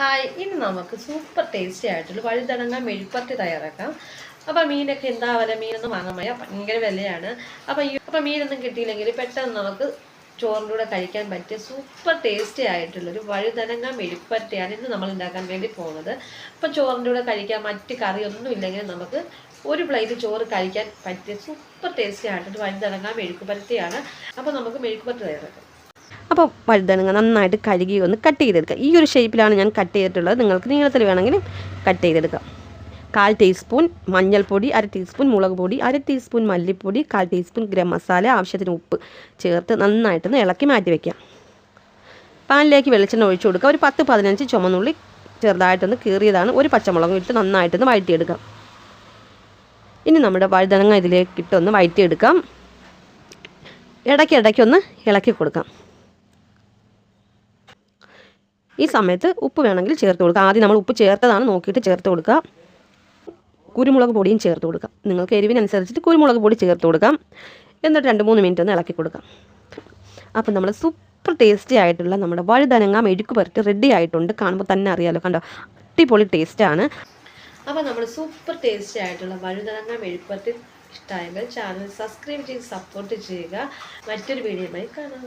Hi ഇനി നമുക്ക് super tasty ആയിട്ടുള്ള വഴുതനങ്ങ മെഴുപ്പത്തി തയ്യാറാക്കാം. അപ്പോൾ മീനൊക്കെ എന്താ വില മീനൊന്നും വാങ്ങാൻ വയ്യ. ഭയങ്കര വിലയാണ്. അപ്പോൾ ഈ അപ്പോൾ മീനൊന്നും കിട്ടിയില്ലെങ്കിൽ പെട്ടെന്ന് നമുക്ക് ചോറിന്റെ കൂടെ കഴിക്കാൻ പറ്റിയ സൂപ്പർ ടേസ്റ്റി ആയിട്ടുള്ളൊരു വഴുതനങ്ങ മെഴുപ്പത്തിയാണ് ഇന്ന് നമ്മൾ ഉണ്ടാക്കാൻ വേണ്ടി പോകുന്നത്. അപ്പോൾ ചോറിന്റെ കൂടെ കഴിക്കാൻ മറ്റ് കറിയൊന്നും ഇല്ലെങ്കിൽ നമുക്ക് ഒരു പ്ലേറ്റ് ചോറ് കഴിക്കാൻ പറ്റിയ സൂപ്പർ ടേസ്റ്റി ആയിട്ടൊരു വഴുതനങ്ങ മെഴുക്കുപരത്തിയാണ് അപ്പോൾ നമുക്ക് മെഴുക്കുപരത്തി തയ്യാറാക്കാം. അപ്പോൾ വഴുതനങ്ങ നന്നായിട്ട് കഴുകി ഒന്ന് കട്ട് ചെയ്തെടുക്കുക. ഈ ഒരു ഷേപ്പിലാണ് ഞാൻ കട്ട് ചെയ്തിട്ടുള്ളത്. നിങ്ങൾക്ക് നീളത്തിൽ വേണമെങ്കിൽ കട്ട് ചെയ്തെടുക്കാം. കാൽ ടീസ്പൂൺ മഞ്ഞൾപ്പൊടി അര ടീസ്പൂൺ മുളക് പൊടി അര ടീസ്പൂൺ മല്ലിപ്പൊടി കാൽ ടീസ്പൂൺ ഗരം മസാല ആവശ്യത്തിന് ഉപ്പ് ചേർത്ത് നന്നായിട്ടൊന്ന് ഇളക്കി മാറ്റി വയ്ക്കാം പാനിലേക്ക് വെളിച്ചെണ്ണ ഒഴിച്ചു കൊടുക്കുക. ഒരു പത്ത് പതിനഞ്ച് ചുമന്നുള്ളി ചെറുതായിട്ടൊന്ന് കീറിയതാണ്. ഒരു പച്ചമുളകും ഇട്ട് നന്നായിട്ടൊന്ന് വഴറ്റിയെടുക്കാം ഇനി നമ്മുടെ വഴുതനങ്ങ ഇതിലേക്ക് ഇട്ടൊന്ന് വഴറ്റിയെടുക്കാം. ഇടയ്ക്ക് ഇടയ്ക്കൊന്ന് ഇളക്കി കൊടുക്കാം. ഈ സമയത്ത് ഉപ്പ് വേണമെങ്കിൽ ചേർത്ത് കൊടുക്കുക ആദ്യം നമ്മൾ ഉപ്പ് ചേർത്തതാണ് നോക്കിയിട്ട് ചേർത്ത് കൊടുക്കുക. കുരുമുളക് പൊടിയും ചേർത്ത് കൊടുക്കാം. നിങ്ങൾക്ക് എരിവിനനുസരിച്ചിട്ട് കുരുമുളക് പൊടി ചേർത്ത് കൊടുക്കാം. എന്നിട്ട് രണ്ട് മൂന്ന് മിനിറ്റ് ഒന്ന് ഇളക്കി കൊടുക്കാം. അപ്പം നമ്മൾ സൂപ്പർ ടേസ്റ്റി ആയിട്ടുള്ള നമ്മുടെ വഴുതനങ്ങ മെഴുക്ക് പുരട്ടി റെഡി ആയിട്ടുണ്ട്. കാണുമ്പോൾ തന്നെ അറിയാലോ. കണ്ടോ? അടിപൊളി ടേസ്റ്റാണ് അപ്പോൾ നമ്മൾ സൂപ്പർ ടേസ്റ്റി ആയിട്ടുള്ള വഴുതനങ്ങ മെഴുക്കുപുരട്ടി ഇഷ്ടമായെങ്കിൽ ചാനൽ സബ്സ്ക്രൈബ് ചെയ്ത് സപ്പോർട്ട് ചെയ്യുക. മറ്റൊരു വീഡിയോയുമായി കാണാം.